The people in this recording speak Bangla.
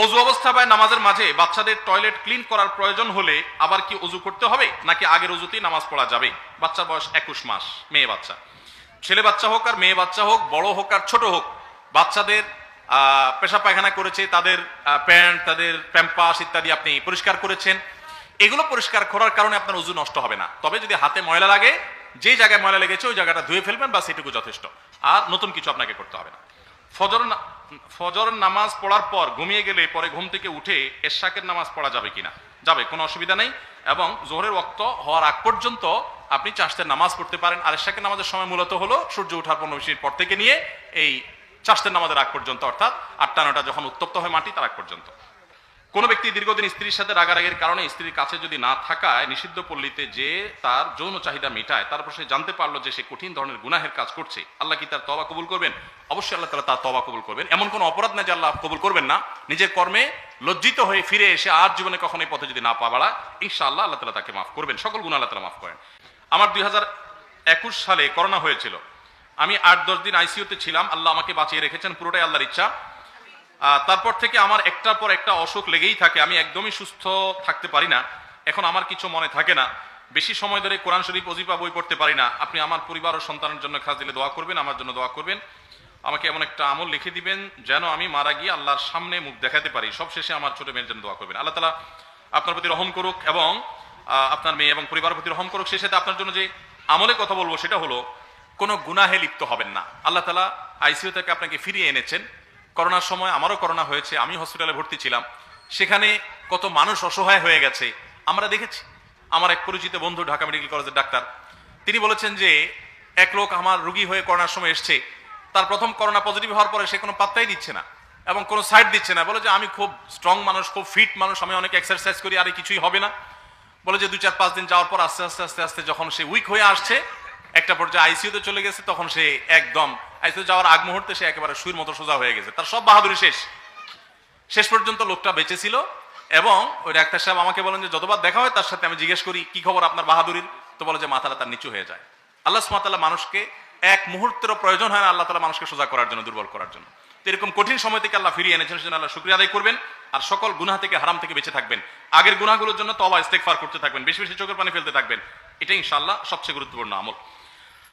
অজু অবস্থা বা নামাজের মাঝে বাচ্চাদের টয়লেট ক্লিন করার প্রয়োজন হলে আবার কি অজু করতে হবে? নাকি আগের অজুতেই নামাজ পড়া যাবে? বাচ্চার বয়স একুশ মাস, মেয়ে বাচ্চা। ছেলে বাচ্চা হোক আর মেয়ে বাচ্চা হোক, বড় হোক আর ছোট হোক, বাচ্চাদের পেশা পায়খানা করেছে, তাদের প্যান্ট, তাদের প্যাম্পাস ইত্যাদি আপনি পরিষ্কার করেছেন। এগুলো পরিষ্কার করার কারণে আপনার উজু নষ্ট হবে না। তবে যদি হাতে ময়লা লাগে, যে জায়গায় ময়লা লেগেছে, ওই জায়গাটা ধুয়ে ফেলবেন বা সেটুকু যথেষ্ট। আর নতুন কিছু আপনাকে করতে হবে না। ফজর ফজর নামাজ পড়ার পর ঘুমিয়ে গেলে পরে ঘুম থেকে উঠে এশাকের নামাজ পড়া যাবে কিনা? যাবে, কোনো অসুবিধা নেই। এবং জোহরের ওক্ত হওয়ার আগ পর্যন্ত আপনি চাষতে নামাজ পড়তে পারেন। আর এশাকের নামাজের সময় মূলত হলো সূর্য ওঠার পনেরো মিনিট পর থেকে নিয়ে এই চাষতের নামাজের আগ পর্যন্ত, অর্থাৎ আটটা নটা যখন উত্তপ্ত হয় মাটি, তার আগ পর্যন্ত। কোনো ব্যক্তি দীর্ঘদিন স্ত্রীর সাথে রাগারাগের কারণে স্ত্রীর কাছে যদি না থাকায় নিষিদ্ধ পল্লীতে যে তার যৌন চাহিদা মেটায় তারপর সে জানতে পারল যে সে কঠিন ধরনের গুনাহের কাজ করছে, আল্লাহ কি তার তবা কবুল করবেন? অবশ্যই আল্লাহ তালা তার তবা কবুল করবেন। এমন কোনো অপরাধ না যে আল্লাহ কবুল করবেন না। নিজের কর্মে লজ্জিত হয়ে ফিরে এসে আর জীবনে কখনোই পথে যদি না পা বাড়ায়, ইনশাআল্লাহ আল্লাহ তালা তাকে মাফ করবেন। সকল গুণ আল্লাহ তালা মাফ করেন। আমার দুই একুশ সালে করোনা হয়েছিল। আমি আট দশ দিন আইসিইউতে ছিলাম। আল্লাহ আমাকে বাঁচিয়ে রেখেছেন। পুরোটাই আল্লাহর ইচ্ছা। তারপর থেকে আমার একটার পর একটা অসুখ লেগেই থাকে, আমি একদমই সুস্থ থাকতে পারি না। এখন আমার কিছু মনে থাকে না। বেশি সময় ধরে কোরআন শরীফ অজিফা বই পড়তে পারি না। আপনি আমার পরিবার ও সন্তানের জন্য খাস দিলে দোয়া করবেন, আমার জন্য দোয়া করবেন। আমাকে এমন একটা আমল লিখে দিবেন, যেন আমি মারা গিয়ে আল্লাহর সামনে মুখ দেখাতে পারি। সব শেষে আমার ছোট মেয়ের জন্য দোয়া করবেন। আল্লাহ তালা আপনার প্রতি রহম করুক এবং আপনার মেয়ে এবং পরিবারের প্রতি রহম করুক। সেই সাথে আপনার জন্য যে আমলে কথা বলব সেটা হলো, কোনো গুনাহে লিপ্ত হবেন না। আল্লাহ তালা আইসিইউ থেকে আপনাকে ফিরিয়ে এনেছেন। করোনার সময় আমারও করোনা হয়েছে, আমি হসপিটালে ভর্তি ছিলাম। সেখানে কত মানুষ অসহায় হয়ে গেছে। আমরা দেখেছি। আমার এক পরিচিত বন্ধু, ঢাকা মেডিকেল কলেজের ডাক্তার। তিনি বলেছেন যে, এক লোক আমার রুগী হয়ে করোনার সময় এসছে। তার প্রথম করোনা পজিটিভ হওয়ার পরে সে কোনো পাত্তাই দিচ্ছে না এবং কোনো সাইড দিচ্ছে না। বলে যে, আমি খুব স্ট্রং মানুষ, খুব ফিট মানুষ, আমি অনেক এক্সারসাইজ করি, আর কিছুই হবে না। বলে যে দু চার পাঁচ দিন যাওয়ার পর আস্তে আস্তে আস্তে আস্তে যখন সে উইক হয়ে আসছে একটা পর্যায়ে আইসিইউতে চলে গেছে, তখন সে একদম আইসিইউ যাওয়ার আগ মুহূর্তে সে একেবারে সুইর মতো সোজা হয়ে গেছে। তার সব বাহাদুরি শেষ। শেষ পর্যন্ত লোকটা বেঁচে ছিল এবং ওই ডাক্তার সাহেব আমাকে বলেন যে, যতবার দেখা হয় তার সাথে আমি জিজ্ঞেস করি, কি খবর আপনার বাহাদুরির? তো বলে যে মাথাটা তার নিচু হয়ে যায়। আল্লাহ সুমাতাল্লাহ মানুষকে এক মুহূর্তেরও প্রয়োজন হয় না আল্লাহ তালা মানুষকে সোজা করার জন্য, দুর্বল করার জন্য। তো এরকম কঠিন সময় থেকে আল্লাহ ফিরিয়ে এনেছেন, সেজন্য আল্লাহ শুক্রিয়া আদায় করবেন। আর সকল গুনা থেকে হারাম থেকে বেঁচে থাকবেন। আগের গুনাহগুলোর জন্য তবা ইস্তেকফার করতে থাকবেন। বেশি বেশি চোখের পানি ফেলতে থাকবেন। এটা ইনশাআল্লাহ সবচেয়ে গুরুত্বপূর্ণ আমল।